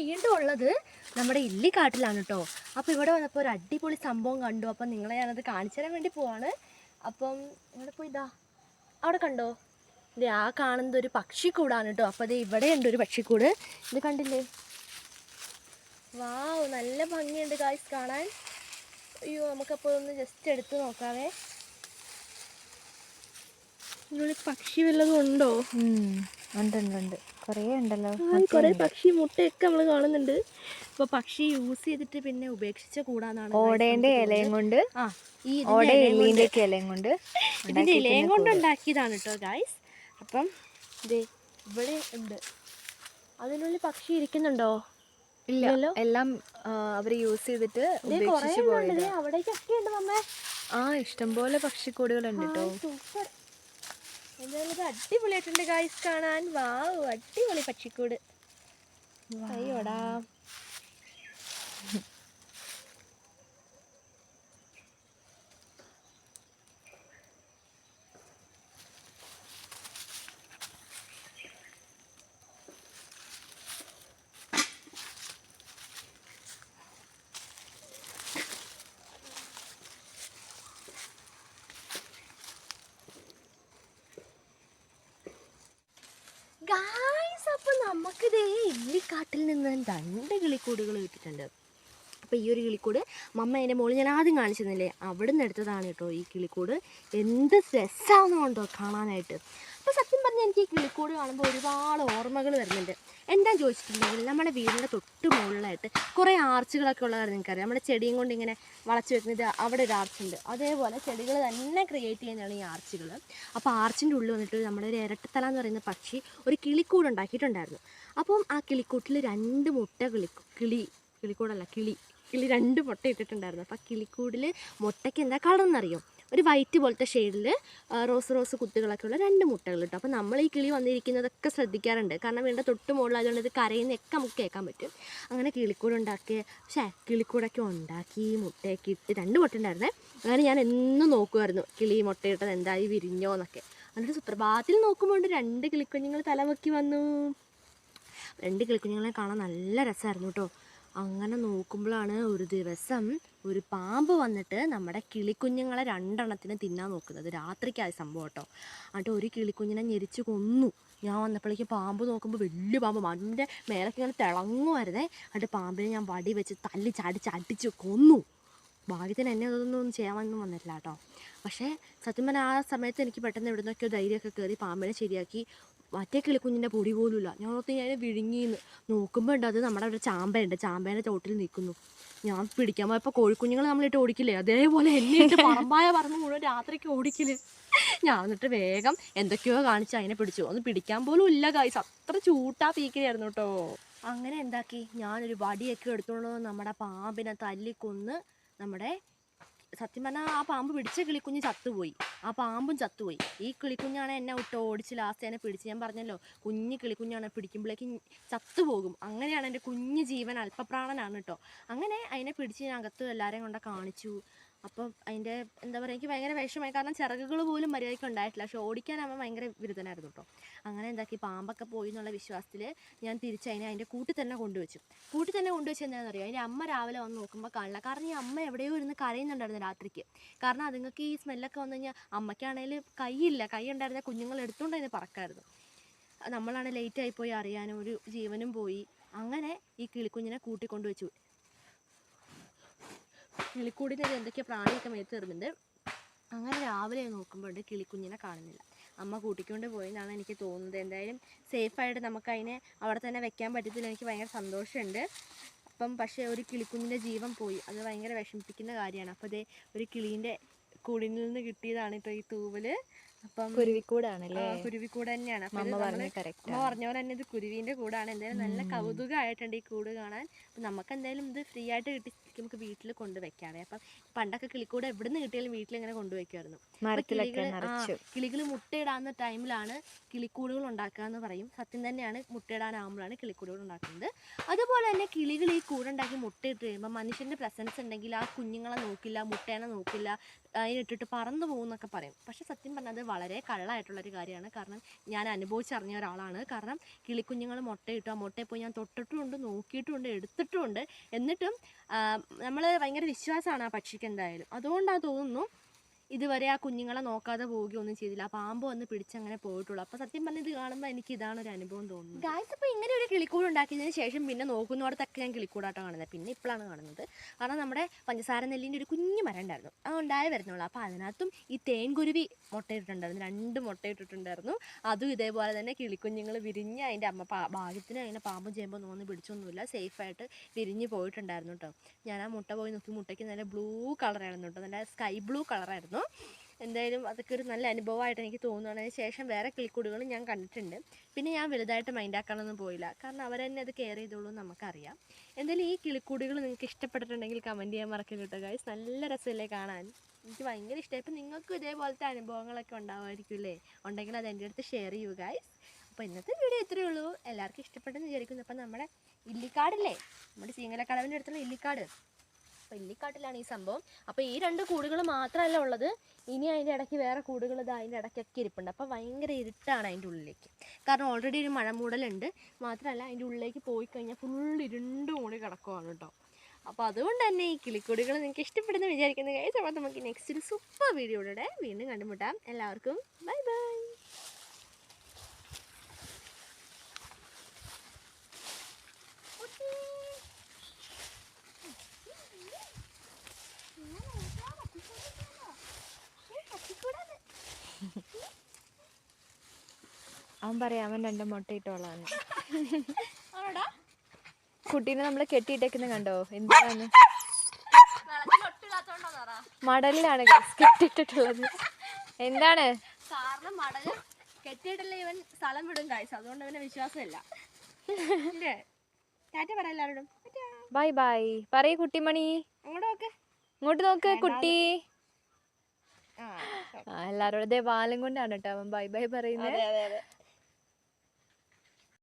വീണ്ടും ഉള്ളത് നമ്മുടെ ഇല്ലിക്കാട്ടിലാണ് കേട്ടോ അപ്പോൾ ഇവിടെ വന്നപ്പോൾ ഒരു അടിപൊളി സംഭവം കണ്ടു. അപ്പം നിങ്ങളെ ഞാനത് കാണിച്ചു തരാൻ വേണ്ടി പോവാണ്. അപ്പം ഇവിടെ പോയി ഇതാ. അവിടെ കണ്ടോ? ഇത് ആ കാണുന്നത് ഒരു പക്ഷിക്കൂടാണ് കേട്ടോ അപ്പോൾ അത് ഇവിടെ ഉണ്ട് ഒരു പക്ഷിക്കൂട്. ഇത് കണ്ടില്ലേ? വാവ് നല്ല ഭംഗിയുണ്ട് ഗായ്സ് കാണാൻ. അയ്യോ നമുക്കപ്പോൾ ഒന്ന് ജസ്റ്റ് എടുത്ത് നോക്കാവേ. ഇതിനുള്ളിൽ പക്ഷി വല്ലതും ഉണ്ടോ? ഉണ്ട് ഉണ്ട് ഉണ്ട് കുറേ ഉണ്ടല്ലോ. കുറേ പക്ഷി മുട്ടയൊക്കെ നമ്മൾ കാണുന്നുണ്ട്. ഇപ്പൊ പക്ഷി യൂസ് ചെയ്തിട്ട് പിന്നെ ഉപേക്ഷിച്ച കൂടാന്നാണ് ഓടേന്റെ ഇലയും കൊണ്ട് ആ ഈ ഓട ഇലയും കൊണ്ട് എള്ളീന്റെ ഒക്കെ ഇലയും കൊണ്ട് ഇതിന്റെ ഇലയും കൊണ്ട് ഉണ്ടാക്കിയതാണ് കേട്ടോ ഗായ്സ് അപ്പം ദേ ഇവിടെ ഉണ്ട്. അതിനുള്ളിൽ പക്ഷി ഇരിക്കുന്നുണ്ടോ? ഇല്ലല്ലോ? എല്ലാം അവർ യൂസ് ചെയ്തിട്ട് അവിടേക്കൊക്കെ ഉണ്ട്. മമ്മേ. ആ ഇഷ്ടംപോലെ പക്ഷിക്കൂടുകളുണ്ട് കേട്ടോ സൂപ്പർ എന്തായാലും ഇത് അടിപൊളിയായിട്ടുണ്ട് ഗായ്സ് കാണാൻ. വാവ് അടിപൊളി പക്ഷിക്കൂട്. അയ്യോടാ ഗായ്സ് അപ്പൊ നമുക്കിതേ ഇല്ലിക്കാട്ടിൽ നിന്ന് രണ്ട് കിളിക്കൂടുകൾ കിട്ടിയിട്ടുണ്ട്. അപ്പോൾ ഈ ഒരു കിളിക്കൂട് മമ്മ എന്റെ മോൾ ഞാൻ ആദ്യം കാണിച്ചിരുന്നില്ലേ? അവിടെ നിന്ന് എടുത്തതാണ് കേട്ടോ ഈ കിളിക്കൂട്. എന്ത് രസമാണെന്നുണ്ടോ കാണാനായിട്ട്. അപ്പോൾ സത്യം പറഞ്ഞാൽ എനിക്ക് ഈ കിളിക്കൂട് കാണുമ്പോൾ ഒരുപാട് ഓർമ്മകൾ വരുന്നുണ്ട്. എന്താണെന്ന് ചോദിച്ചിട്ടുണ്ടെങ്കിൽ നമ്മുടെ വീടിന്റെ തൊട്ട് മുകളിലായിട്ട് കുറേ ആർച്ചുകളൊക്കെ ഉള്ള കാര്യം നിങ്ങൾക്കറിയാം നമ്മുടെ ചെടിയും കൊണ്ട് ഇങ്ങനെ വളച്ച് വെക്കുന്നത് അവിടെ ഒരു ആർച്ചുണ്ട്. അതേപോലെ ചെടികൾ തന്നെ ക്രിയേറ്റ് ചെയ്യുന്നതാണ് ഈ ആർച്ചുകൾ. അപ്പോൾ ആർച്ചിന്റെ ഉള്ളിൽ വന്നിട്ട് നമ്മുടെ ഒരു ഇരട്ടത്തല എന്ന് പറയുന്ന പക്ഷി ഒരു കിളിക്കൂട് ഉണ്ടാക്കിയിട്ടുണ്ടായിരുന്നു. അപ്പം ആ കിളിക്കൂട്ടിൽ രണ്ട് മുട്ട കിളി കിളി കിളിക്കൂടല്ല കിളി കിളി രണ്ട് മുട്ട ഇട്ടിട്ടുണ്ടായിരുന്നു. അപ്പോൾ ആ കിളിക്കൂടിൽ മുട്ടയ്ക്ക് എന്താ കളർ എന്നറിയോ? ഒരു വൈറ്റ് പോലത്തെ ഷെയ്ഡിൽ റോസ് റോസ് കുത്തുകളൊക്കെ ഉള്ള രണ്ട് മുട്ടകൾ കിട്ടും അപ്പോൾ നമ്മൾ ഈ കിളി വന്നിരിക്കുന്നതൊക്കെ ശ്രദ്ധിക്കാറുണ്ട്. കാരണം വീണ്ടും തൊട്ട് മുകളിലായതുകൊണ്ട് ഇത് കരയുന്നതൊക്കെ നമുക്ക് കേൾക്കാൻ പറ്റും. അങ്ങനെ കിളിക്കൂട് ഉണ്ടാക്കി പക്ഷേ കിളിക്കൂടൊക്കെ ഉണ്ടാക്കി മുട്ടയൊക്കെ ഇട്ട് രണ്ട് മുട്ട ഉണ്ടായിരുന്നേ. അങ്ങനെ ഞാൻ എന്നും നോക്കുമായിരുന്നു കിളി മുട്ടയിട്ടത് എന്തായി വിരിഞ്ഞോ എന്നൊക്കെ. എന്നിട്ട് സുപ്രഭാതത്തിൽ നോക്കുമ്പോൾ രണ്ട് കിളിക്കുഞ്ഞുങ്ങൾ തലവെക്കി വന്നു. രണ്ട് കിളിക്കുഞ്ഞുങ്ങളെ കാണാൻ നല്ല രസമായിരുന്നു കേട്ടോ. അങ്ങനെ നോക്കുമ്പോഴാണ് ഒരു ദിവസം ഒരു പാമ്പ് വന്നിട്ട് നമ്മുടെ കിളിക്കുഞ്ഞുങ്ങളെ രണ്ടെണ്ണത്തിന് തിന്നാൻ നോക്കുന്നത്. രാത്രിക്കായ സംഭവം കേട്ടോ. എന്നിട്ട് ഒരു കിളിക്കുഞ്ഞിനെ ഞെരിച്ച് കൊന്നു. ഞാൻ വന്നപ്പോഴേക്കും പാമ്പ് നോക്കുമ്പോൾ വലിയ പാമ്പ് അതിന്റെ മേലൊക്കെ ഇങ്ങനെ തിളങ്ങുമായിരുന്നേ. എന്നിട്ട് പാമ്പിനെ ഞാൻ വടി വെച്ച് തല്ലി ചാടിച്ച് അടിച്ച് കൊന്നു. ഭാഗ്യത്തിന് എന്നെ അതൊന്നും ചെയ്യാനൊന്നും വന്നില്ല കേട്ടോ. പക്ഷേ സത്യം പറഞ്ഞാൽ ആ സമയത്ത് എനിക്ക് പെട്ടെന്ന് എവിടെ നിന്നൊക്കെയോ ധൈര്യമൊക്കെ കയറി പാമ്പിനെ ശരിയാക്കി. മറ്റേ കിളിക്കുഞ്ഞിന്റെ പൊടി പോലും ഇല്ല ഞാൻ ഓർത്ത് ഞാൻ വിഴുങ്ങിന്ന് നോക്കുമ്പോൾ ഉണ്ട് അത് നമ്മുടെ ഒരു ചാമ്പയുണ്ട്. ചാമ്പേന്റെ ചോട്ടിൽ നിൽക്കുന്നു. ഞാൻ പിടിക്കാൻ പോയപ്പോൾ കോഴിക്കുഞ്ഞുങ്ങൾ നമ്മളിട്ട് ഓടിക്കില്ലേ? അതേപോലെ എന്നെ ഇട്ട് പറമ്പായ പറന്ന് മുഴുവൻ രാത്രിക്ക് ഓടിക്കില്ലേ? ഞാൻ എന്നിട്ട് വേഗം എന്തൊക്കെയോ കാണിച്ച് അതിനെ പിടിച്ചു. ഒന്ന് പിടിക്കാൻ പോലും ഇല്ല കായ്സ് അത്ര ചൂട്ടാ പീക്കിലായിരുന്നു കേട്ടോ. അങ്ങനെ എന്താക്കി? ഞാനൊരു വടിയൊക്കെ വന്ന് നമ്മുടെ പാമ്പിനെ തല്ലിക്കൊന്ന് നമ്മുടെ സത്യം പറഞ്ഞാൽ ആ പാമ്പ് പിടിച്ച കിളിക്കുഞ്ഞ് ചത്തുപോയി. ആ പാമ്പും ചത്തുപോയി. ഈ കിളിക്കുഞ്ഞാണ് എന്നെ വിട്ട് ഓടിച്ച് ലാസ്റ്റ് എന്നെ പിടിച്ച്. ഞാൻ പറഞ്ഞല്ലോ കുഞ്ഞ് കിളിക്കുഞ്ഞാണ് പിടിക്കുമ്പോഴേക്കും ചത്തുപോകും. അങ്ങനെയാണ് എന്റെ കുഞ്ഞ് ജീവൻ അല്പപ്രാണനാണ് കേട്ടോ അങ്ങനെ അതിനെ പിടിച്ച് ഞാൻ അകത്ത് എല്ലാവരെയും കൊണ്ട് കാണിച്ചു. അപ്പം അതിന്റെ എന്താ പറയുക എനിക്ക് ഭയങ്കര വിഷമമായി. കാരണം ചിറകുകൾ പോലും മര്യാദയ്ക്ക് ഉണ്ടായിട്ടില്ല. പക്ഷെ ഓടിക്കാനാകുമ്പോൾ ഭയങ്കര വിരുദ്ധനായിരുന്നു കേട്ടോ അങ്ങനെ എന്താക്കി പാമ്പൊക്കെ പോയി എന്നുള്ള വിശ്വാസത്തിൽ ഞാൻ തിരിച്ച് അതിനെ അതിന്റെ കൂട്ടിൽ തന്നെ കൊണ്ടുവച്ചു. കൂട്ടിൽ തന്നെ കൊണ്ടുവച്ച് എന്താണെന്ന് അറിയാം അതിന്റെ അമ്മ രാവിലെ വന്ന് നോക്കുമ്പോൾ കാണില്ല കാരണം ഈ അമ്മ എവിടെയോ ഇരുന്ന് കരയുന്നുണ്ടായിരുന്നു രാത്രിക്ക്. കാരണം അതുങ്ങൾക്ക് ഈ സ്മെല്ലൊക്കെ വന്നു കഴിഞ്ഞാൽ അമ്മയ്ക്കാണെങ്കിൽ കൈയില്ല കൈ ഉണ്ടായിരുന്ന കുഞ്ഞുങ്ങൾ എടുത്തുകൊണ്ട് അതിന് പറക്കായിരുന്നു. നമ്മളാണ് ലേറ്റ് ആയിപ്പോയി അറിയാനും ഒരു ജീവനും പോയി. അങ്ങനെ ഈ കിളിക്കുഞ്ഞിനെ കൂട്ടിക്കൊണ്ട് വെച്ചു. കിളിക്കൂടിന്റെ എന്തൊക്കെയോ പ്രാണിയൊക്കെ മേത്ത് എറിഞ്ഞിട്ടുണ്ട്. അങ്ങനെ രാവിലെ നോക്കുമ്പോൾ കിളിക്കുഞ്ഞിനെ കാണുന്നില്ല. അമ്മ കൂട്ടിക്കൊണ്ട് പോയെന്നാണ് എനിക്ക് തോന്നുന്നത്. എന്തായാലും സേഫായിട്ട് നമുക്ക് അതിനെ അവിടെ തന്നെ വെക്കാൻ പറ്റത്തില്ല. എനിക്ക് ഭയങ്കര സന്തോഷമുണ്ട്. അപ്പം പക്ഷേ ഒരു കിളിക്കുഞ്ഞിന്റെ ജീവൻ പോയി. അത് ഭയങ്കര വിഷമിപ്പിക്കുന്ന കാര്യമാണ്. അപ്പോൾ അതേ ഒരു കിളീന്റെ കൂടിൽ നിന്ന് കിട്ടിയതാണ് ഇപ്പൊ ഈ തൂവൽ. അപ്പം കുരുവിക്കൂടാണല്ലേ? ആ, കുരുവിക്കൂട് തന്നെയാണ്. അപ്പൊ നമ്മൾ പറഞ്ഞ അമ്മ പറഞ്ഞ പോലെ തന്നെ ഇത് കുരുവിന്റെ കൂടാണ്. എന്തായാലും നല്ല കൗതുകമായിട്ടുണ്ട് ഈ കൂട് കാണാൻ. അപ്പൊ നമുക്ക് എന്തായാലും ഇത് ഫ്രീ ആയിട്ട് കിട്ടി നമുക്ക് വീട്ടിൽ കൊണ്ടുവയ്ക്കാവേ. അപ്പൊ പണ്ടൊക്കെ കിളിക്കൂട് എവിടെ നിന്ന് കിട്ടിയാലും വീട്ടിൽ ഇങ്ങനെ കൊണ്ടുവയ്ക്കുമായിരുന്നു കിളികൾ മുട്ടയിടാവുന്ന ടൈമിലാണ് കിളിക്കൂടുകൾ ഉണ്ടാക്കുക എന്ന് പറയും. സത്യം തന്നെയാണ് മുട്ടയിടാനാകുമ്പോഴാണ് കിളിക്കൂടുകൾ ഉണ്ടാക്കുന്നത്. അതുപോലെ തന്നെ കിളികൾ ഈ കൂടുണ്ടാക്കി മുട്ടയിട്ട് കഴിയുമ്പോൾ മനുഷ്യന്റെ പ്രസൻസ് ഉണ്ടെങ്കിൽ ആ കുഞ്ഞുങ്ങളെ നോക്കില്ല മുട്ടേനെ നോക്കില്ല അതിനിട്ടിട്ട് പറന്നു പോകുന്നൊക്കെ പറയും. പക്ഷെ സത്യം പറഞ്ഞാൽ അത് വളരെ കള്ളായിട്ടുള്ളൊരു കാര്യമാണ്. കാരണം ഞാൻ അനുഭവിച്ചറിഞ്ഞ ഒരാളാണ്. കാരണം കിളിക്കുഞ്ഞുങ്ങൾ മുട്ടയിട്ടു ആ മുട്ടയിൽ പോയി ഞാൻ തൊട്ടിട്ടുമുണ്ട് നോക്കിയിട്ടുമുണ്ട് എടുത്തിട്ടുമുണ്ട്. എന്നിട്ടും നമ്മൾ ഭയങ്കര വിശ്വാസമാണ് ആ പക്ഷിക്ക് എന്തായാലും. അതുകൊണ്ടാണ് തോന്നുന്നു ഇതുവരെ ആ കുഞ്ഞുങ്ങളെ നോക്കാതെ പോവുകയൊന്നും ചെയ്തില്ല. ആ പാമ്പ് വന്ന് പിടിച്ചങ്ങനെ പോയിട്ടുള്ളൂ. അപ്പോൾ സത്യം പറഞ്ഞാൽ ഇത് കാണുമ്പോൾ എനിക്ക് ഇതാണ് ഒരു അനുഭവം തോന്നുന്നത് ഗായ്സ് അപ്പോൾ ഇങ്ങനെ ഒരു കിളിക്കൂട് ഉണ്ടാക്കിയതിന് ശേഷം പിന്നെ നോക്കുന്നിടത്തൊക്കെ ഞാൻ കിളിക്കൂടാട്ടോ കാണുന്നത്. പിന്നെ ഇപ്പോഴാണ് കാണുന്നത്. കാരണം നമ്മുടെ പഞ്ചസാര നെല്ലിന്റെ ഒരു കുഞ്ഞു മരം ഉണ്ടായിരുന്നു. അത് ഉണ്ടായ വരുന്നുള്ളൂ. അപ്പോൾ അതിനകത്തും ഈ തേൻകുരുവി മുട്ടയിട്ടിട്ടുണ്ടായിരുന്നു രണ്ട് മുട്ടയിട്ടിട്ടുണ്ടായിരുന്നു അതും ഇതേപോലെ തന്നെ കിളിക്കുഞ്ഞുങ്ങൾ വിരിഞ്ഞ് അതിന്റെ അമ്മ ഭാഗ്യത്തിന് അതിനെ പാമ്പും ചെയ്യുമ്പോൾ ഒന്നും പിടിച്ചൊന്നുമില്ല. സേഫായിട്ട് വിരിഞ്ഞ് പോയിട്ടുണ്ടായിരുന്നു കേട്ടോ ഞാൻ ആ മുട്ട പോയി നോക്കി. മുട്ടയ്ക്ക് നല്ല ബ്ലൂ കളറായിരുന്നു കേട്ടോ നല്ല സ്കൈ ബ്ലൂ കളറായിരുന്നു. എന്തായാലും അതൊക്കെ ഒരു നല്ല അനുഭവമായിട്ട് എനിക്ക് തോന്നുകയാണ് അതിന് ശേഷം വേറെ കിളിക്കൂടുകളും ഞാൻ കണ്ടിട്ടുണ്ട്. പിന്നെ ഞാൻ വലുതായിട്ട് മൈൻഡാക്കാനൊന്നും പോയില്ല. കാരണം അവർ തന്നെ അത് കെയർ ചെയ്തോളൂ നമുക്കറിയാം. എന്തായാലും ഈ കിളിക്കൂടുകൾ നിങ്ങൾക്ക് ഇഷ്ടപ്പെട്ടിട്ടുണ്ടെങ്കിൽ കമന്റ് ചെയ്യാൻ മറക്കരുത് കേട്ടോ ഗൈസ് നല്ല രസമല്ലേ കാണാൻ. എനിക്ക് ഭയങ്കര ഇഷ്ടമായി ഇപ്പം നിങ്ങൾക്കും ഇതേപോലത്തെ അനുഭവങ്ങളൊക്കെ ഉണ്ടാവുമായിരിക്കും അല്ലേ? ഉണ്ടെങ്കിൽ അത് എന്റെ അടുത്ത് ഷെയർ ചെയ്യൂ ഗൈസ് അപ്പോൾ ഇന്നത്തെ വീഡിയോ ഇത്രയേ ഉള്ളൂ. എല്ലാവർക്കും ഇഷ്ടപ്പെട്ടെന്ന് വിചാരിക്കുന്നു. അപ്പം നമ്മുടെ ഇല്ലിക്കാടില്ലേ? നമ്മുടെ സീങ്ങലക്കടവിന്റെ അടുത്തുള്ള ഇല്ലിക്കാട്. അപ്പോൾ ഈ സംഭവം. അപ്പോൾ ഈ രണ്ട് കൂടുകൾ മാത്രമല്ല ഉള്ളത്. ഇനി അതിന്റെ ഇടയ്ക്ക് വേറെ കൂടുകൾ ഇത് അതിന്റെ ഇടയ്ക്കൊക്കെ ഇരിപ്പുണ്ട്. അപ്പോൾ ഭയങ്കര ഇരുട്ടാണ് അതിന്റെ ഉള്ളിലേക്ക്. കാരണം ഓൾറെഡി ഒരു മഴ മൂടലുണ്ട്. മാത്രമല്ല അതിന്റെ ഉള്ളിലേക്ക് പോയി കഴിഞ്ഞാൽ ഫുൾ ഇരുണ്ട് മൂടി കിടക്കുവാണ് കേട്ടോ. അപ്പോൾ അതുകൊണ്ട് തന്നെ ഈ കിളിക്കൊടികൾ നിങ്ങൾക്ക് ഇഷ്ടപ്പെടുന്ന വിചാരിക്കുന്ന. അപ്പോൾ നമുക്ക് നെക്സ്റ്റ് ഒരു സൂപ്പർ വീഡിയോയുടെ വീണ്ടും കണ്ടുമുട്ടാം. എല്ലാവർക്കും ബൈ ബൈ അവൻ പറയാം അവൻ രണ്ട് മുട്ട ഇട്ടോളാന്ന് കുട്ടീനെ നമ്മൾ കെട്ടിയിട്ടേക്കുന്ന കണ്ടോ? എന്താണ്? മടലിലാണ് കെട്ടിട്ടിട്ടുള്ളത് കെട്ടിയിട്ടിട്ടുള്ളത്. എന്താണ്? കാരണം മടൽ കെട്ടിയിട്ടല്ലേ ഇവൻ സ്ഥലം വിടും കാഴ്ച അതുകൊണ്ട് അവന് വിശ്വാസമില്ല. ടാറ്റ പറ എല്ലാവരോടും. ബൈ ബൈ പറയൂ കുട്ടിമണി. അങ്ങോട്ട് നോക്ക്. ഇങ്ങോട്ട് നോക്ക് കുട്ടി. എല്ലാരോടും ബാലം കൊണ്ടാണ് കേട്ടോ അവൻ ബൈ ബൈ പറയുന്നത്